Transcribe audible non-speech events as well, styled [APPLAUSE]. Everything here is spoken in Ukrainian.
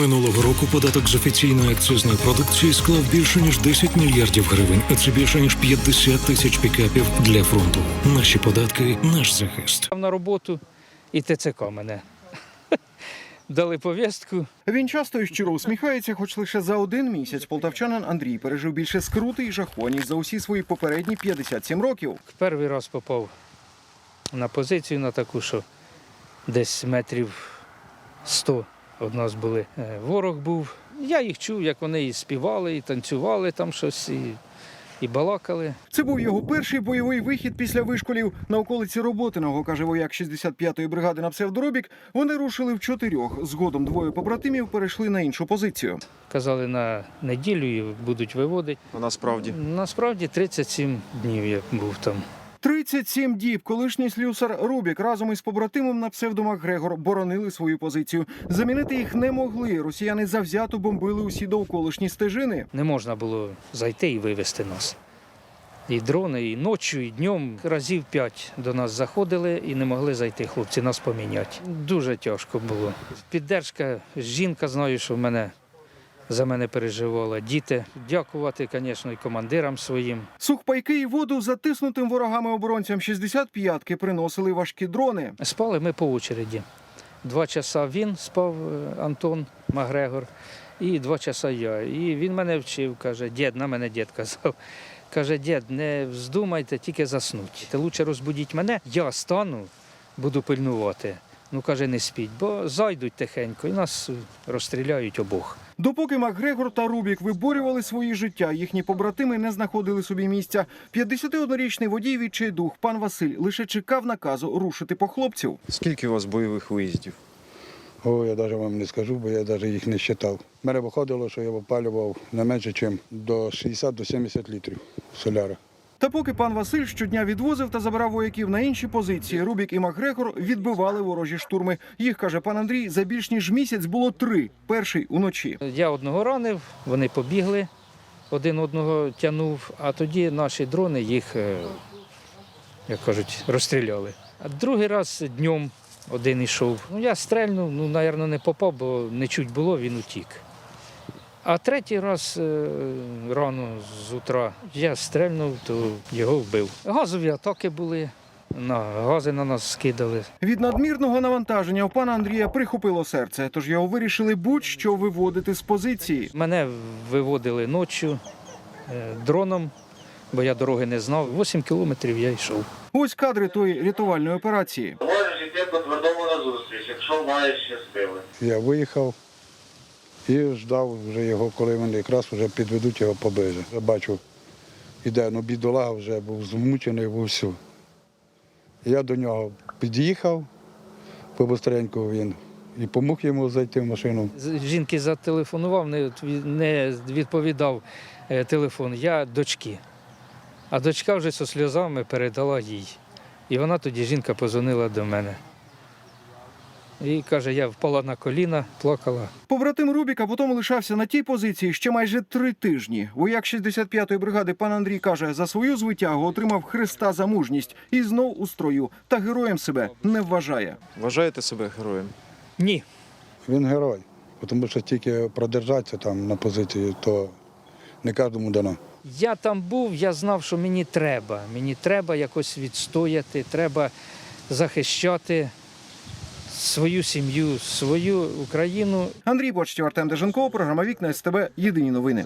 Минулого року податок з офіційної акцизної продукції склав більше ніж 10 мільярдів гривень, а це більше ніж 50 тисяч пікапів для фронту. Наші податки, наш захист. на роботу і ТЦК мене. [LAUGHS] Дали повістку. Він часто і щиро усміхається, хоч лише за один місяць полтавчанин Андрій пережив більше скрути і жаху, ніж за усі свої попередні 57 років. Перший раз попав на позицію на таку, що десь метрів 100 від нас були. Е, Ворог був. Я їх чув, як вони і співали, і танцювали там щось, і, і балакали. Це був його перший бойовий вихід після вишколів на околиці Роботиного, каже вояк 65-ї бригади на псевдоробік. Вони рушили в чотирьох. Згодом двоє побратимів перейшли на іншу позицію. Казали на неділю і будуть виводити. А насправді Насправді 37 днів я був там. 37 діб колишній слюсар Рубік разом із побратимом на псевдомах Грегор боронили свою позицію. Замінити їх не могли. Росіяни завзято бомбили усі довколишні стежини. Не можна було зайти і вивезти нас. І дрони, і ночі, і днем разів п'ять до нас заходили і не могли зайти хлопці, нас поміняти. Дуже тяжко було. Піддержка, жінка, знаю, що в мене за мене переживала. Діти. Дякувати, звісно, і командирам своїм. Сухпайки і воду затиснутим ворогами оборонцям 65-ки приносили важкі дрони. Спали ми по очереді. Два часа він спав, е, Антон Магрегор, і два часа я. І він мене вчив, каже, дід, на мене дід казав. Каже, дід, не вздумайте, тільки заснуть. Та лучше розбудіть мене, я стану, буду пильнувати. Ну, каже, не спіть, бо зайдуть тихенько і нас розстріляють обох. Допоки Макгрегор та Рубік виборювали свої життя, їхні побратими не знаходили собі місця. 51-річний водій відчайдух пан Василь лише чекав наказу рушити по хлопців. скільки у вас бойових виїздів? О, я навіть вам не скажу, бо я навіть їх не вважав. Мене виходило, що я опалював не менше, ніж до 60 до 70 літрів соляра. Та поки пан Василь щодня відвозив та забирав вояків на інші позиції, Рубік і Макгрегор відбивали ворожі штурми. Їх каже пан Андрій, за більш ніж місяць було три. Перший уночі. Я одного ранив, вони побігли, один одного тягнув, а тоді наші дрони їх, е, як кажуть, розстріляли. А другий раз днем один йшов. Ну, я стрельнув, ну, мабуть, не попав, бо не чуть було, він утік. А третій раз е, рано з утра я стрельнув, то його вбив. Газові атаки були, на гази на нас скидали. Від надмірного навантаження у пана Андрія прихопило серце, тож його вирішили будь-що виводити з позиції. Мене виводили ночі е, дроном, бо я дороги не знав. 8 кілометрів я йшов. Ось кадри тої рятувальної операції. Можеш йти по твердому на якщо маєш ще сили. Я виїхав і ждав вже його, коли вони якраз вже підведуть його поближе. Я бачу, іде, ну бідолага вже був змучений, був все. Я до нього під'їхав, побыстренько він і помог йому зайти в машину. Жінки зателефонував, не не відповідав е, телефон. Я дочки. А дочка вже зі сльозами передала їй. І вона тоді жінка позвонила до мене. І каже, я впала на коліна, плакала. Побратим Рубіка потім лишався на тій позиції ще майже три тижні. Вояк 65-ї бригади пан Андрій каже, за свою звитягу отримав Христа за мужність і знов у строю. Та героєм себе не вважає. Вважаєте себе героєм? Ні, Він герой, тому що тільки продержатися там на позиції, то не кожному дано. Я там був, я знав, що мені треба. Мені треба якось відстояти, треба захищати свою сім'ю, свою Україну. Андрій Почтів, Артем Деженков, програма Вікна СТБ. Єдині новини.